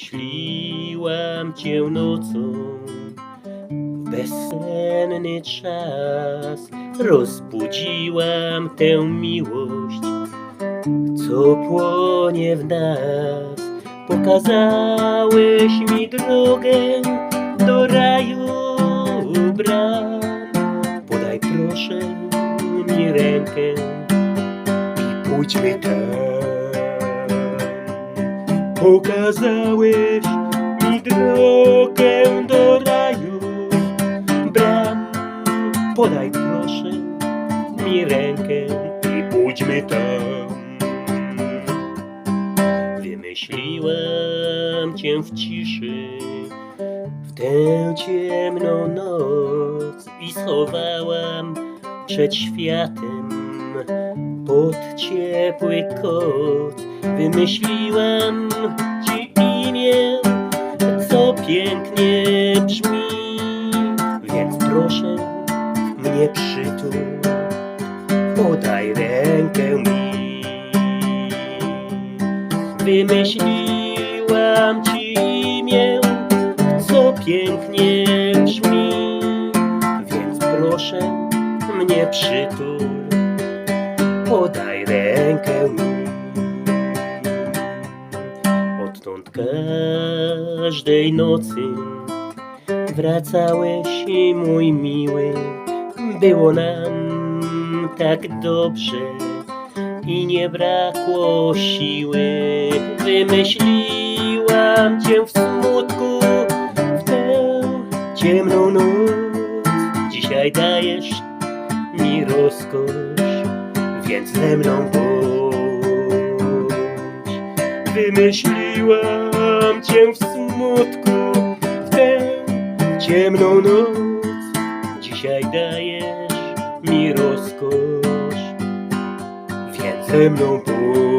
Wymyśliłam cię nocą bezsenny czas. Rozbudziłam tę miłość Co płonie w nas. Pokazałeś mi drogę Do raju bram Podaj proszę mi rękę I pójdźmy tam Pokazałeś mi drogę do raju. Bram, podaj proszę mi rękę i pójdźmy tam Wymyśliłam cię w ciszy W tę ciemną noc I schowałam przed światem Pod ciepły koc Wymyśliłam ci imię Co pięknie brzmi. Więc proszę mnie przytul. Podaj rękę mi. Wymyśliłam ci imię Co pięknie brzmi. Więc proszę mnie przytul Podaj rękę mi. Odtąd każdej nocy Wracałeś mój miły Było nam tak dobrze I nie brakło siły. Wymyśliłam cię w smutku W tę ciemną noc. Dzisiaj dajesz mi rozkosz Więc ze mną bądź. Wymyśliłam cię w smutku W tę ciemną noc. Dzisiaj dajesz mi rozkosz. Więc ze mną bądź